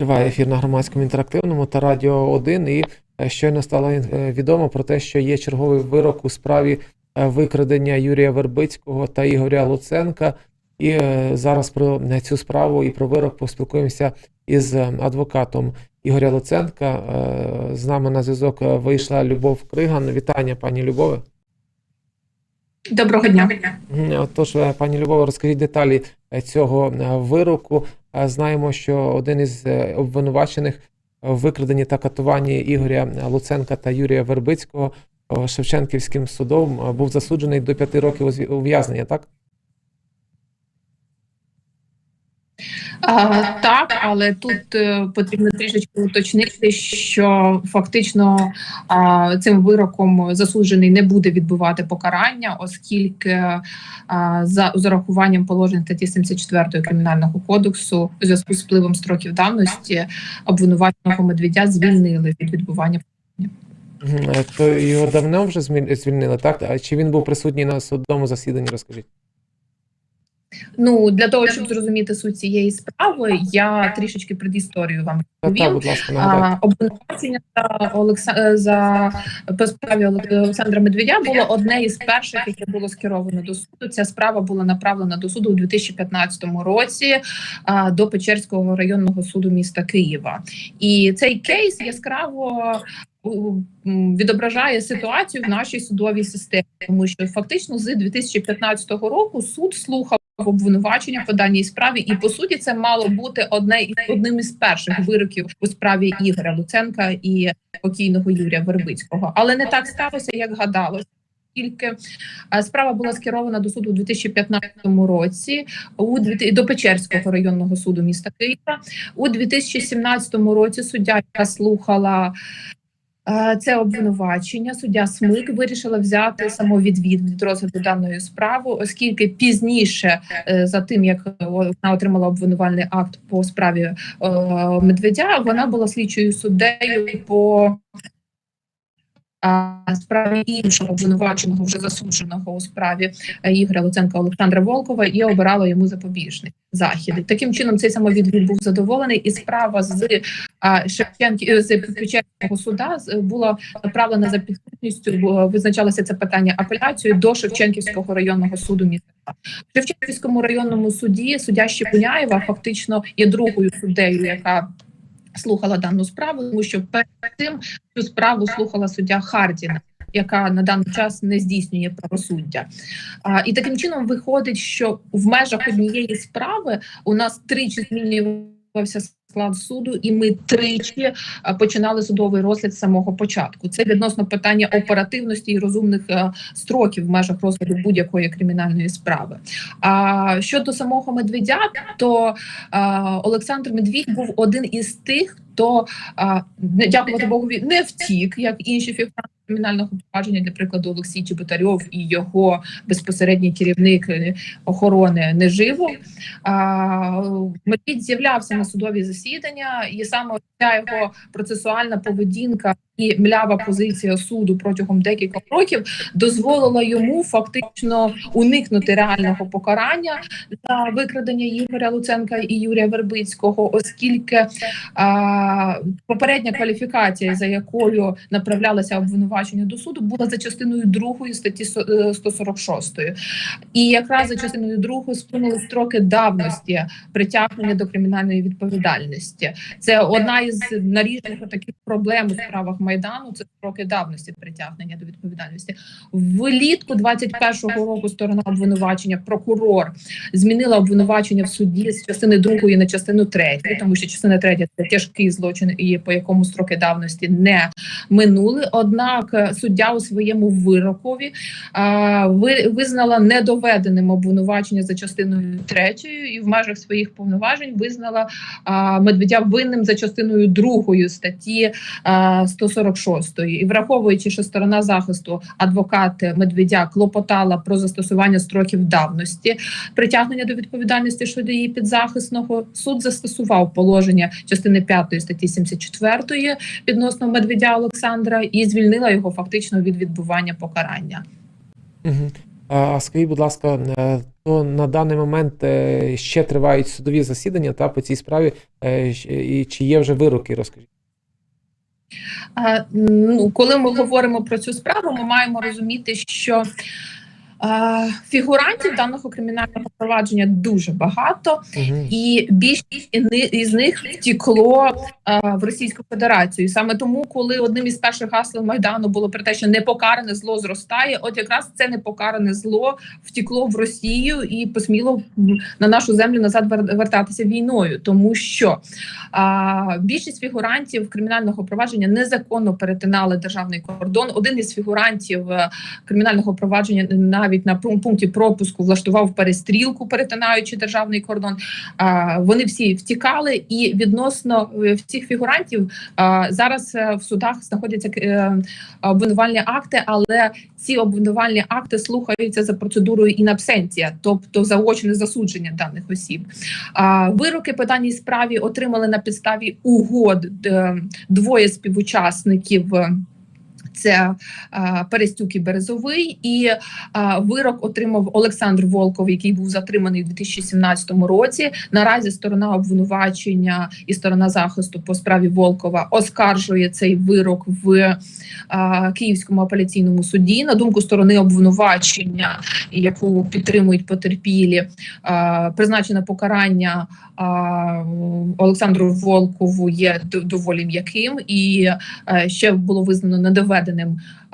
Триває ефір на громадському інтерактивному та Радіо 1. І е, щойно стало е, відомо про те, що є черговий вирок у справі е, викрадення Юрія Вербицького та Ігоря Луценка. І зараз про цю справу і про вирок поспілкуємося із адвокатом Ігоря Луценка. З нами на зв'язок вийшла Любов Криган. Вітання, пані Любове. Доброго дня. Тож, пані Любове, розкажіть деталі цього вироку. Е, Знаємо, що один із е, обвинувачених в викраденні та катуванні Ігоря Луценка та Юрія Вербицького е, Шевченківським судом е, був засуджений до п'яти років ув'язнення, так? А, так, але тут е, потрібно трішечки уточнити, що фактично а, цим вироком засуджений не буде відбувати покарання, оскільки а, за з урахуванням положень статті 74 кримінального кодексу у зв'язку з впливом строків давності обвинуваченого медведя звільнили від відбування. Е, То його давно вже звільнили, так? А чи він був присутній на судовому засіданні? Розкажіть. Ну для того, щоб зрозуміти суть цієї справи, я трішечки предісторію вам та, розповім. Обвинувачення за Олекса... е, за по справі Олександра Медведя було одне із перших, яке було скеровано до суду. Ця справа була направлена до суду у 2015 році до Печерського районного суду міста Києва. І цей кейс яскраво відображає ситуацію в нашій судовій системі, тому що фактично з 2015 року суд слухав обвинувачення по даній справі, і по суті це мало бути одне одним із перших вироків у справі Ігоря Луценка і покійного Юрія Вербицького. Але не так сталося, як гадалося. Тільки е, справа була скерована до суду у 2015 році у до Печерського районного суду міста Києва. У 2017 році суддя, слухала це обвинувачення, суддя Смик вирішила взяти самовідвід від розгляду даної справи, оскільки пізніше, е, за тим як е, вона отримала обвинувальний акт по справі е, Медведя, вона була слідчою суддею по справі іншого обвинуваченого, вже засудженого у справі е, Ігоря Луценка Олександра Волкова і обирала йому запобіжний захід. Таким чином цей самовідвід був задоволений, і справа з а, Шевченки е, з Печерського суда була направлена за підсудністю, визначалося це питання апеляцією до Шевченківського районного суду міста. В Шевченківському районному суді суддя Щепуняєва фактично є другою суддею, яка слухала дану справу, тому що перед цим цю справу слухала суддя Хардіна. Яка на даний час не здійснює правосуддя, а, і таким чином виходить, що в межах однієї справи у нас тричі змінювався склад суду, і ми тричі починали судовий розгляд з самого початку. Це відносно питання оперативності і розумних е, строків в межах розгляду будь-якої кримінальної справи. А щодо самого медведя, то а, Олександр Медвідь був один із тих, хто а, дякувати Богові не втік, як інші фігуранти кримінального провадження, для прикладу Олексій Чеботарьов і його безпосередній керівник е, охорони неживо. Медвідь з'являвся на судові засідання, і саме ця його процесуальна поведінка і млява позиція суду протягом декількох років дозволила йому фактично уникнути реального покарання за викрадення Ігоря Луценка і Юрія Вербицького, оскільки а, попередня кваліфікація, за якою направлялося обвинувачення до суду, була за частиною 2 статті со- е, 146. І якраз за частиною 2 сплинули строки давності притягнення до кримінальної відповідальності. Це одна із наріжних таких проблем у справах майдану. Це строки давності притягнення до відповідальності. Влітку 21-го року сторона обвинувачення, прокурор змінила обвинувачення в суді з частини другої на частину третю, тому що частина третя це тяжкий злочин, і по якому строки давності не минули. Однак е, суддя у своєму вирокові а, ви, визнала недоведеним обвинувачення за частиною третьою, і в межах своїх повноважень визнала а, Медведя винним за частиною другої статті а, 146. І враховуючи, що сторона захисту адвокат Медведя клопотала про застосування строків давності притягнення до відповідальності щодо її підзахисного, суд застосував положення частини 5 статті 74 відносно Медведя Олександра і звільнила його фактично від відбування покарання. А скажіть, будь ласка, е, то на даний момент е, ще тривають судові засідання та по цій справі. Е, І чи є вже вироки? Розкажіть. Ну, коли ми говоримо про цю справу, ми маємо розуміти, що фігурантів даного кримінального провадження дуже багато, Угу. і більшість із них втікло в Російську Федерацію. І Саме тому, коли одним із перших гасел майдану було про те, що непокаране зло зростає, от якраз це непокаране зло втікло в Росію і посміло на нашу землю назад вертатися війною, тому що а, більшість фігурантів кримінального провадження незаконно перетинали державний кордон. Один із фігурантів е, кримінального провадження навіть на пун- пункті пропуску влаштував перестрілку, перетинаючи державний кордон. Вони всі втікали, і відносно е, всіх фігурантів зараз е, в судах знаходяться е, обвинувальні акти, але ці обвинувальні акти слухаються за процедурою інабсенція, тобто заочне засудження даних осіб. Вироки по даній справі отримали на підставі угод двоє співучасників. Е, Це а, Перестюк і Березовий, і а, вирок отримав Олександр Волков, який був затриманий у 2017 році. Наразі сторона обвинувачення і сторона захисту по справі Волкова оскаржує цей вирок в а, Київському апеляційному суді. На думку сторони обвинувачення, яку підтримують потерпілі, призначене покарання Олександру Волкову є доволі м'яким, і е, ще було визнано недоведеним а,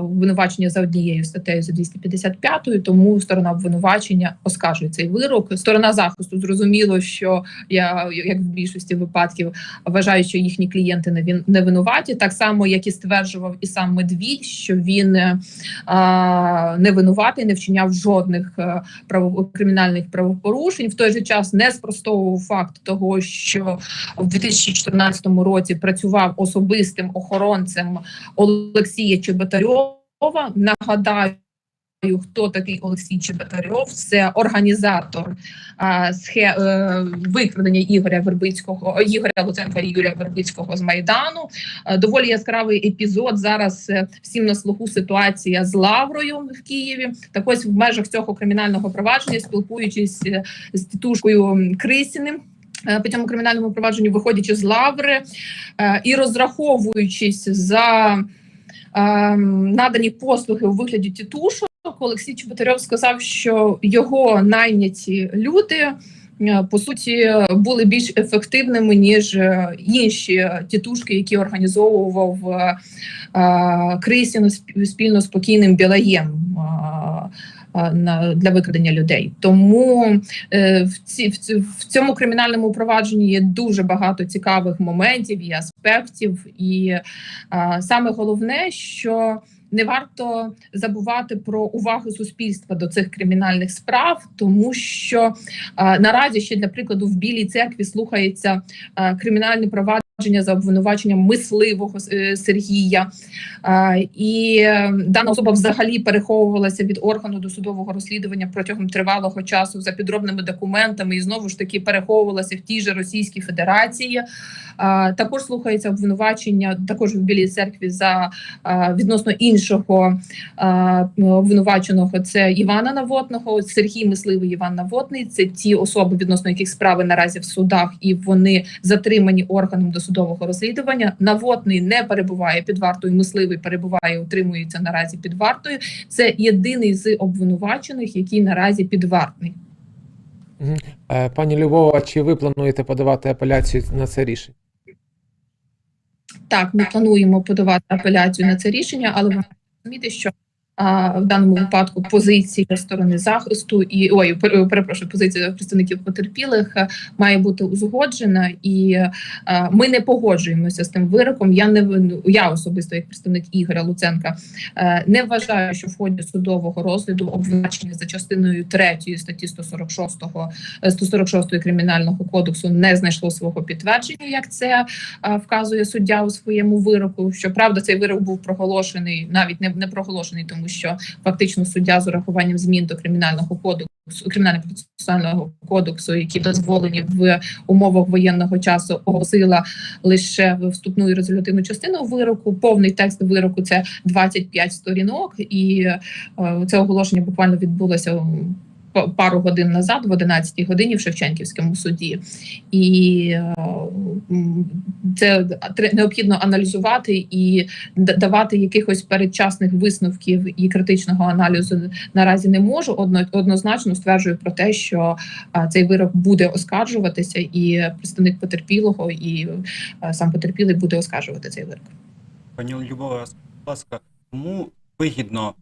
обвинувачення за однією статтею за 255, тому сторона обвинувачення оскаржує цей вирок. Сторона захисту зрозуміло, що я як в більшості випадків вважаю, що їхні клієнти не він не винуваті, так само як і стверджував і сам Медвідь, що він е, а, не винуватий, не вчиняв жодних е, право кримінальних правопорушень. В той же час не спростовував факт того, що в 2014 році працював особистим охоронцем Олексія Чеботарьова. Нагадаю. Хто такий Олексій Чеботарьов? Це організатор а, схе, е, викрадення Ігоря Вербицького, Ігоря Луценка і Юрія Вербицького з Майдану. Е, доволі яскравий епізод. Зараз е, всім на слуху ситуація з Лаврою в Києві. Так ось в межах цього кримінального провадження, спілкуючись е, з тітушкою Крисіним. е, По цьому кримінальному провадженню, виходячи з лаври і розраховуючись за надані послуги у вигляді тітушок, Олексій Чеботарьов сказав, що його найняті люди. е, По суті, були більш ефективними ніж е, інші тітушки, які організовував е, Крисін сп- спільно з покійним Білаєм на для викрадення людей. Тому е, в ці в, цьому кримінальному провадженні є дуже багато цікавих моментів і аспектів, і саме головне, що не варто забувати про увагу суспільства до цих кримінальних справ, тому що е, наразі ще для прикладу в Білій церкві слухається е, кримінальне провадження за обвинуваченням мисливого е, Сергія, і е, дана особа взагалі переховувалася від органу досудового розслідування протягом тривалого часу за підробними документами, і знову ж таки переховувалася в тій же Російській Федерації. Також слухається обвинувачення також в Білій церкві за відносно іншого обвинуваченого. Це Івана Навотного, Сергій Мисливий Іван Навотний. Це ті особи, відносно яких справи наразі в судах, і вони затримані органом досудового розслідування. Навотний не перебуває під вартою. Мисливий перебуває, утримується наразі під вартою. Це єдиний з обвинувачених, який наразі підвартний. Е, Пані Любова, чи ви плануєте подавати апеляцію на це рішення? Так, ми плануємо подавати апеляцію на це рішення, але ви розуміти, що в даному випадку позиція сторони захисту і ой, пер- перепрошую, позиція представників потерпілих е, має бути узгоджена, і е, ми не погоджуємося з тим вироком. Я не я особисто, як представник Ігоря Луценка, е, не вважаю, що в ході судового розгляду обвинувачення за частиною 3 статті 146 е, 146 кримінального кодексу не знайшло свого підтвердження, як це вказує суддя у своєму вироку. Щоправда, цей вирок був проголошений, навіть не, не проголошений, тому що фактично суддя з урахуванням змін до кримінального кодексу. Кримінального процесуального кодексу, які дозволені в умовах воєнного часу, оголосила лише вступну і резолютивну частину вироку. Повний текст вироку це 25 сторінок, і е, це оголошення буквально відбулося пару годин назад, в 11-й годині в Шевченківському суді, і е, це необхідно аналізувати і давати якихось передчасних висновків і критичного аналізу наразі не можу. Однозначно стверджую про те, що цей вирок буде оскаржуватися, і представник потерпілого і сам потерпілий буде оскаржувати цей вирок. Пані Любова, будь ласка, кому вигідно,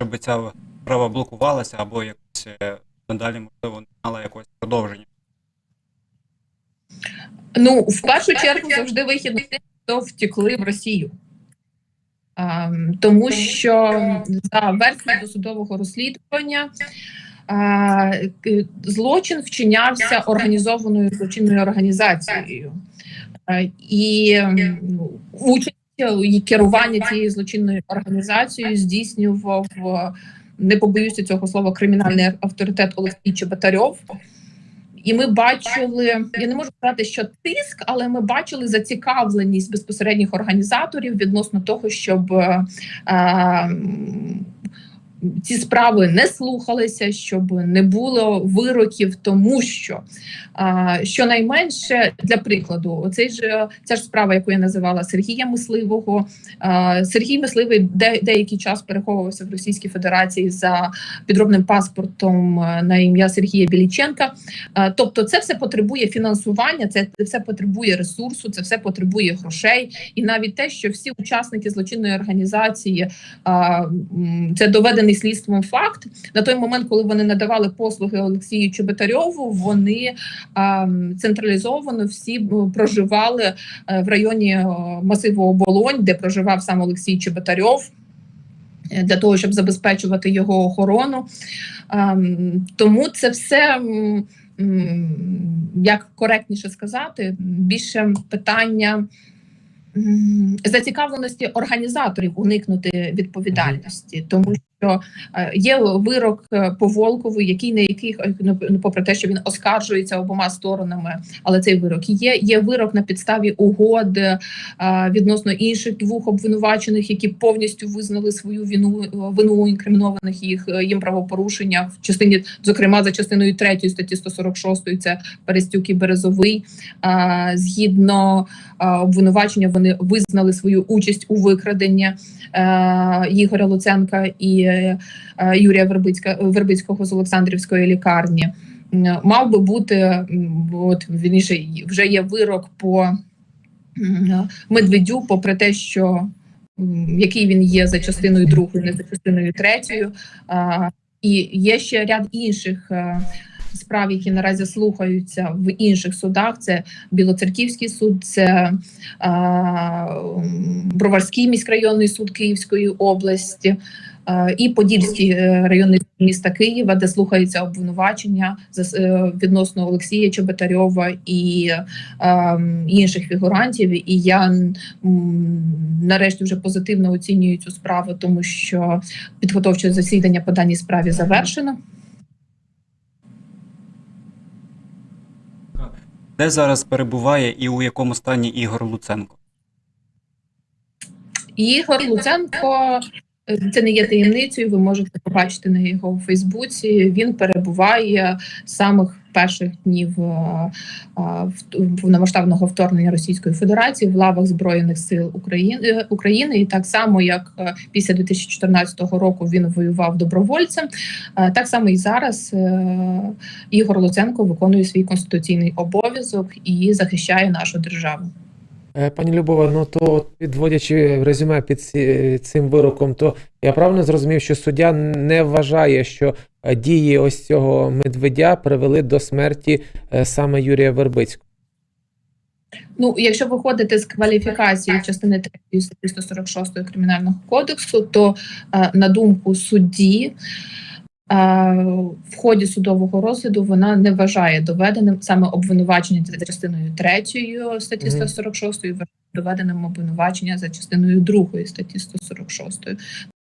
щоб ця справа блокувалася або якось е, надалі, можливо, не мала якогось продовження? Ну, в першу чергу завжди вихідно тим, хто втекли в Росію. А, тому що за версією досудового розслідування а, злочин вчинявся організованою злочинною організацією. А, і ну, участь і керування цією злочинною організацією здійснював, е, не побоюся цього слова, кримінальний авторитет Олексій Чеботарьов. І ми бачили, я не можу сказати, що тиск, але ми бачили зацікавленість безпосередніх організаторів відносно того, щоб е, ці справи не слухалися, щоб не було вироків, тому що щонайменше для прикладу, оцей же ця ж справа, яку я називала Сергія Мисливого. Сергій Мисливий де, деякий час переховувався в Російській Федерації за підробним паспортом е, на ім'я Сергія Біліченка. Е, Тобто, це все потребує фінансування, це все потребує ресурсу, це все потребує грошей, і навіть те, що всі учасники злочинної організації це доведений слідством факт. На той момент, коли вони надавали послуги Олексію Чеботарьову, вони а, централізовано всі проживали е, в районі масиву Оболонь, де проживав сам Олексій Чеботарьов. е, Для того щоб забезпечувати його охорону, тому це все як коректніше сказати, більше питання зацікавленості організаторів уникнути відповідальності, тому що е, є вирок е, по Волкову, який не який е, ну, попри те, що він оскаржується обома сторонами, але цей вирок є. Є вирок на підставі угоди е, відносно інших двох обвинувачених, які повністю визнали свою вину вину інкримінованих їх їм правопорушення в частині, зокрема за частиною 3 статті 146, це Перестюк і Березовий. Згідно обвинувачення, вони визнали свою участь у викраденні Ігоря Луценка і Юрія Вербицька Вербицького з Олександрівської лікарні. Мав би бути от вірніше, вже є вирок по Медведю, попри те, що який він є за частиною другою, не за частиною третьою. І є ще ряд інших е, справ, які наразі слухаються в інших судах. Це Білоцерківський суд, це а, Броварський міськрайонний суд Київської області. Е, І Подільський е, районний міста Києва, де слухається обвинувачення е, відносно Олексія Чеботарьова і ем, інших фігурантів. І я нарешті вже позитивно оцінюю цю справу, тому що підготовче засідання по даній справі завершено. Де зараз перебуває і у якому стані Ігор Луценко? Ігор Луценко. Е, Це не є таємницею. Ви можете побачити на його Фейсбуці. Він перебуває з самих перших днів е, е, повномасштабного вторгнення Російської Федерації в лавах збройних сил України України. І так само, як е, після 2014 року він воював добровольцем, е, так само і зараз е, Ігор Луценко виконує свій конституційний обов'язок і захищає нашу державу. Е, Пані Любова, ну то підводячи резюме під цим вироком, то я правильно зрозумів, що суддя не вважає, що е, дії ось цього медведя привели до смерті е, саме Юрія Вербицького. Ну, якщо виходити з кваліфікації частини 3 статті 146 кримінального кодексу, то на думку судді. Е, В ході судового розгляду вона не вважає доведеним саме обвинувачення за частиною 3 статті Мгм. 146, вважає доведеним обвинувачення за частиною 2 статті 146.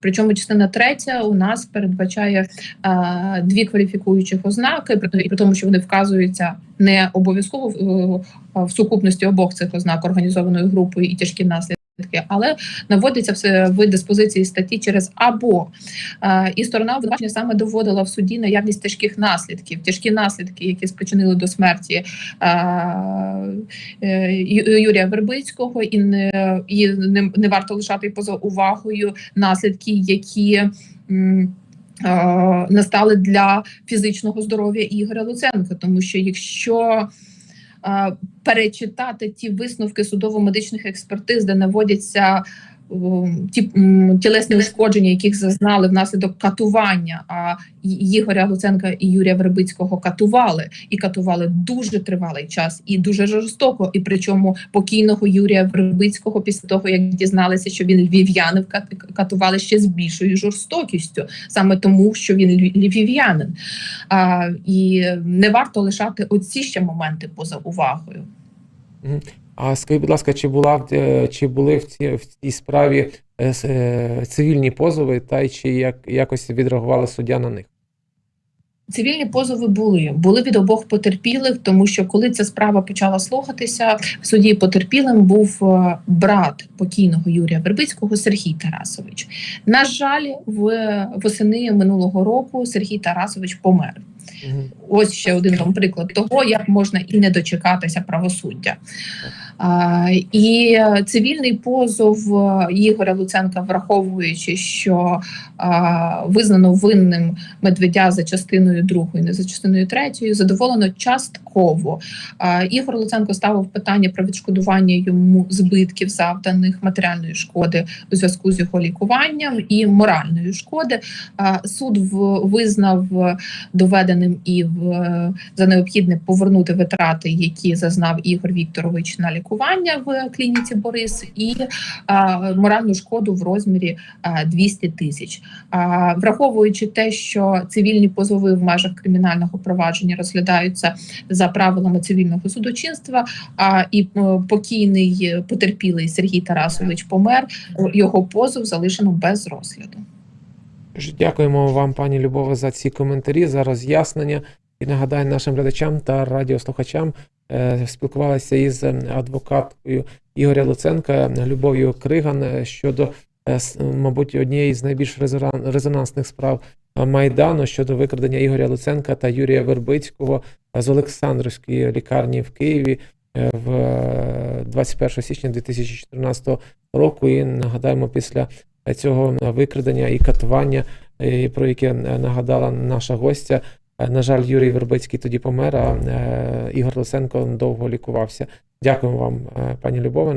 Причому частина третя у нас передбачає е, дві кваліфікуючих ознаки, при, при тому, що вони вказуються не обов'язково в, в сукупності обох цих ознак організованою групою і тяжкі наслідки. Але наводиться все в диспозиції статті через або і сторона обвинувачення саме доводила в суді наявність тяжких наслідків, тяжкі наслідки, які спричинили до смерті е, Юрія Вербицького, і не і не, не варто лишати поза увагою наслідки, які. Настали для фізичного здоров'я Ігоря Луценка, тому що якщо перечитати ті висновки судово-медичних експертиз, де наводяться ті тілесні ушкодження, яких зазнали внаслідок катування. А Ігоря Луценка і Юрія Вербицького катували і катували дуже тривалий час і дуже жорстоко. І причому покійного Юрія Вербицького, після того як дізналися, що він львів'янин, катували ще з більшою жорстокістю, саме тому, що він львів'янин. А, і не варто лишати оці ще моменти поза увагою. А скажіть, будь ласка, чи була е, чи були в цій, в цій справі е, е, цивільні позови, та й чи як якось відреагували суддя на них? Цивільні позови були були від обох потерпілих, тому що коли ця справа почала слухатися, в суді потерпілим був брат покійного Юрія Вербицького Сергій Тарасович. На жаль, в восени минулого року Сергій Тарасович помер. Мгм. Ось ще один там приклад того, як можна і не дочекатися правосуддя. І е, цивільний позов е, Ігоря Луценка, враховуючи, що визнано винним Медведя за частиною другою, не за частиною третьою, задоволено частково. Ігор Луценко ставив питання про відшкодування йому збитків, завданих матеріальної шкоди у зв'язку з його лікуванням і моральної шкоди. Суд визнав е, доведеним і е, за необхідне повернути витрати, які зазнав Ігор Вікторович на лікування в клініці Борис, і моральну шкоду в розмірі а, 200 тисяч. Враховуючи те, що цивільні позови в межах кримінального провадження розглядаються за правилами цивільного судочинства, і покійний потерпілий Сергій Тарасович помер, його позов залишено без розгляду. Дякуємо вам, пані Любове, за ці коментарі, за роз'яснення. І нагадаю нашим глядачам та радіослухачам спілкувалися із е, адвокаткою Ігоря Луценка Любов'ю Криган е, щодо, е, мабуть, однієї з найбільш резонансних справ е, Майдану щодо викрадення Ігоря Луценка та Юрія Вербицького е, з Олександрівської лікарні в Києві е, в е, 21 січня 2014 року. І нагадаємо, після цього викрадення і катування, е, про яке е, нагадала наша гостя. Е, На жаль, Юрій Вербицький тоді помер, а е, Ігор Лисенко довго лікувався. Дякуємо вам, е, пані Любове.